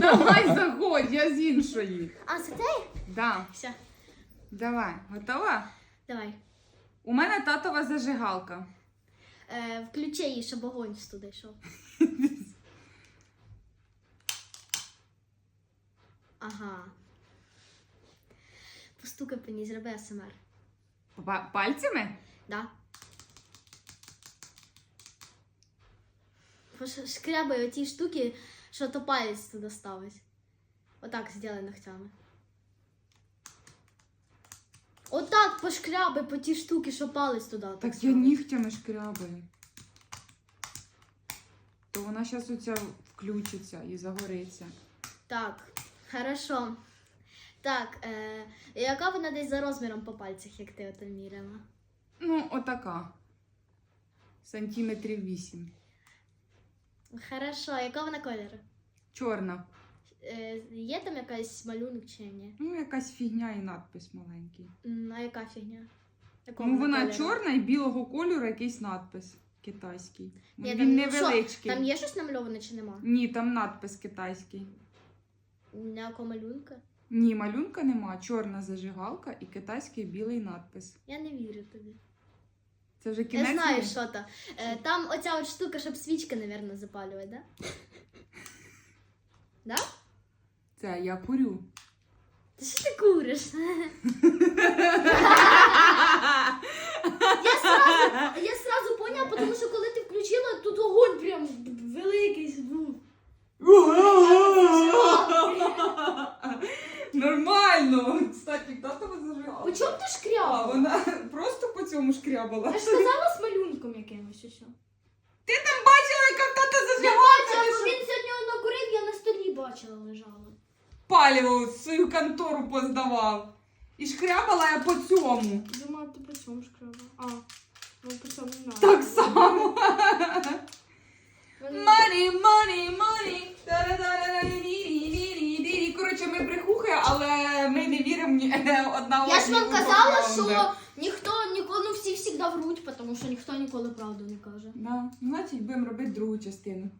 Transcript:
Давай заходь, я з іншої. А, це ти? Да. Все, Давай, готова? давай. У мене татова зажигалка. Е, включи її, щоб огонь туди йшов. Ага. Постукай по ній, зроби АСМР. Па- Пальцями? Да. Пош- Шкрябай оті штуки, що то палець туди ставить. Отак зроби ногтями. Отак пошкрябай по ті штуки, що палець туди. Так я ставить. нігтями шкрябаю. То вона зараз оця включиться і загориться. Так, хорошо. Так, е, яка вона десь за розміром по пальцях, як ти ото міряла? Ну, отака. Сантиметрів 8. Хорошо, яка вона кольору? Чорна. Е, є там якась малюнок чи ні? Ну, якась фігня і надпис маленький. М, А яка фігня? Якого Ну, вона кольору? чорна і білого кольору якийсь надпис китайський. Ні, Він там- невеличкий. Там є щось намальоване чи нема? Ні, там надпис китайський. Ніякого малюнка? Ні, малюнка нема. Чорна зажигалка і китайський білий надпис. Я не вірю тобі. Це вже Я знаю, що то. Е, там оця от штука, щоб свічки, мабуть, запалювати, да? Да? Це я курю. Ти що ти куриш? Я сразу, я сразу поняла, тому що коли ти включила, тут огонь прям великий був. Нормально. Кстати, татова зажигалка. По чому ти А, шкрябала? вона просто по цьому шкрябала. Я ж сказала з малюнком якимось усе. Ти там бачила, яка тата Я зажигалка? бачила, бо він сьогодні накурив, я на столі бачила лежала. Паліво свою контору поздавав. І шкрябала я по цьому. Думала, ти по чому шкрябала? А, ну по цьому не. Так само. Вони- Money, money. Коротше, ми брехухи, але ми не віримо ні одна Я ж вам казала, що ніхто ніколи, ну всі завжди вруть, тому що ніхто ніколи правду не каже. Да. Значить, будемо робити другу частину.